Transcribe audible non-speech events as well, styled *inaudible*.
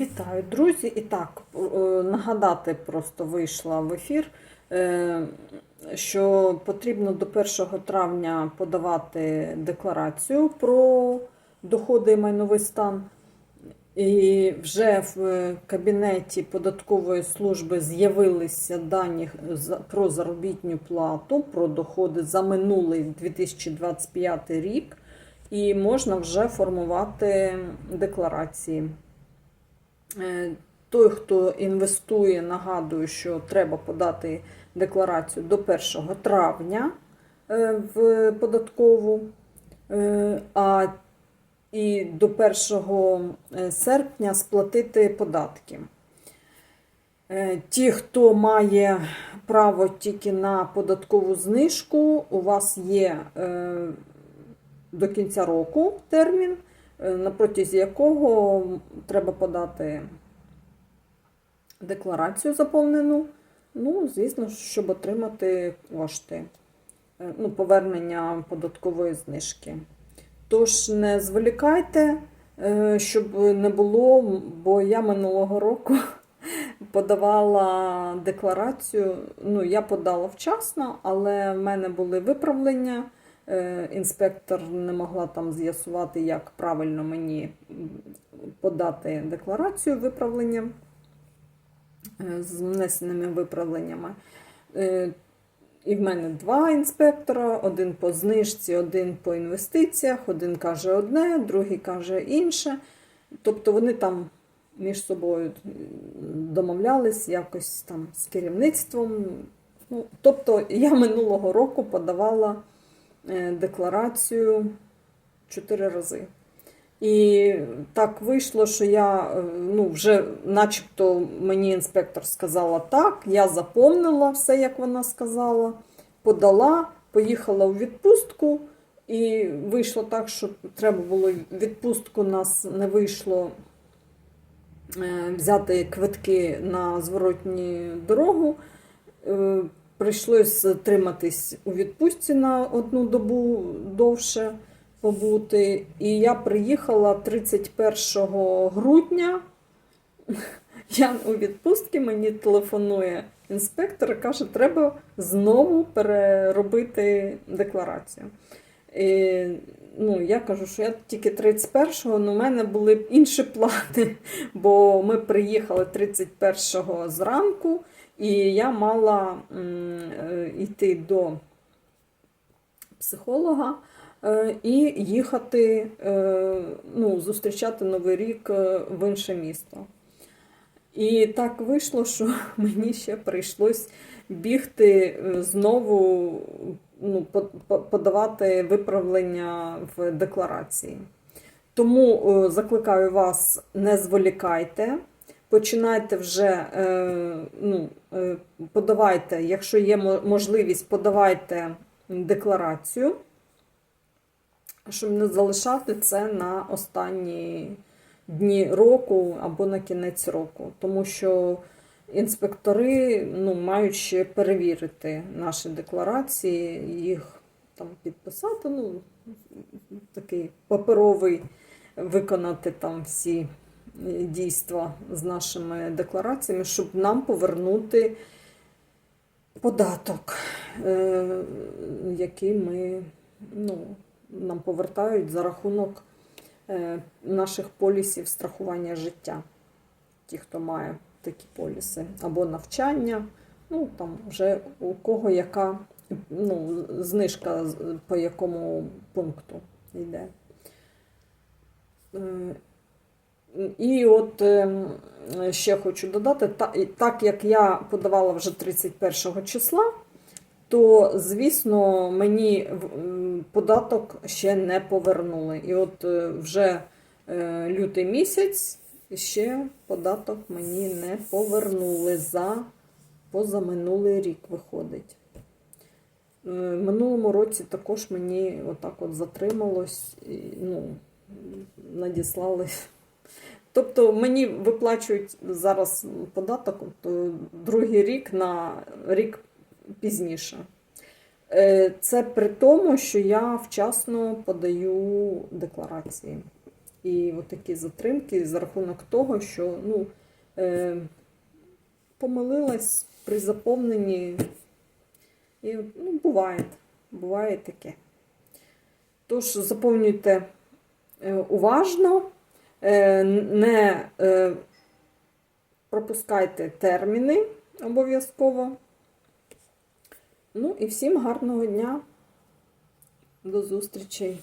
Вітаю, друзі! І так, е, нагадати просто вийшла в ефір, е, що потрібно до 1 травня подавати декларацію про доходи і майновий стан. І вже в кабінеті податкової служби з'явилися дані про заробітну плату, про доходи за минулий 2025 рік, і можна вже формувати декларації. Е, Той, хто інвестує, нагадую, що треба подати декларацію до 1 травня е, в податкову, е, а і до 1 серпня сплатити податки. Ті, хто має право тільки на податкову знижку, у вас є до кінця року термін, на протязі якого треба подати декларацію заповнену. Ну, звісно, щоб отримати кошти, е, ну, повернення податкової знижки. Тож не зволікайте, е, щоб не було, бо я минулого року *laughs* подавала декларацію. Ну, я подала вчасно, але в мене були виправлення. Е, Інспектор не могла там з'ясувати, як правильно мені подати декларацію виправлення е, з внесеними виправленнями. Е, І в мене два інспектора: один по знижці, один по інвестиціях, один каже одне, другий каже інше. Тобто вони там між собою домовлялись якось там з керівництвом. Ну, тобто я минулого року подавала декларацію чотири рази. І так вийшло, що я е, ну, вже, начебто, мені інспектор сказала так, я заповнила все, як вона сказала, подала, поїхала у відпустку, і вийшло так, що треба було відпустку, нас не вийшло е, взяти квитки на зворотню дорогу. Прийшлось триматись у відпустці на одну добу довше побути. І я приїхала 31 грудня. Я у відпустці, мені телефонує інспектор і каже, треба знову переробити декларацію. І, ну, я кажу, що я тільки 31-го, але в мене були інші плани, бо ми приїхали 31-го зранку, і я мала е, йти до психолога е, і їхати, е, ну, зустрічати Новий рік е, в інше місто. І так вийшло, що *laughs* мені ще прийшлось бігти е, знову ну, по- по- подавати виправлення в декларації. Тому е, закликаю вас, не зволікайте. Починайте вже, е, ну, е, подавайте, якщо є можливість, подавайте декларацію, щоб не залишати це на останні дні року або на кінець року. Тому що інспектори ну, мають ще перевірити наші декларації, їх там підписати, ну, такий паперовий, виконати там всі дійства з нашими деклараціями, щоб нам повернути податок, е, який ми, ну, нам повертають за рахунок е, наших полісів страхування життя. Ті, хто має такі поліси, або навчання, ну там вже у кого яка ну, знижка по якому пункту йде. І от е, ще хочу додати, так як я подавала вже 31 числа, то, звісно, мені податок ще не повернули. І от е, вже е, лютий місяць ще податок мені не повернули за позаминулий рік виходить. Е, минулому році також мені отак от затрималось, ну, надіслали. Тобто мені виплачують зараз податок другий рік на рік пізніше. Е, Це при тому, що я вчасно подаю декларації. і такі затримки за рахунок того, що ну, е, помилилась при заповненні. І ну, буває, буває таке. Тож заповнюйте е, уважно, не е, пропускайте терміни обов'язково. Ну і всім гарного дня. До зустрічей!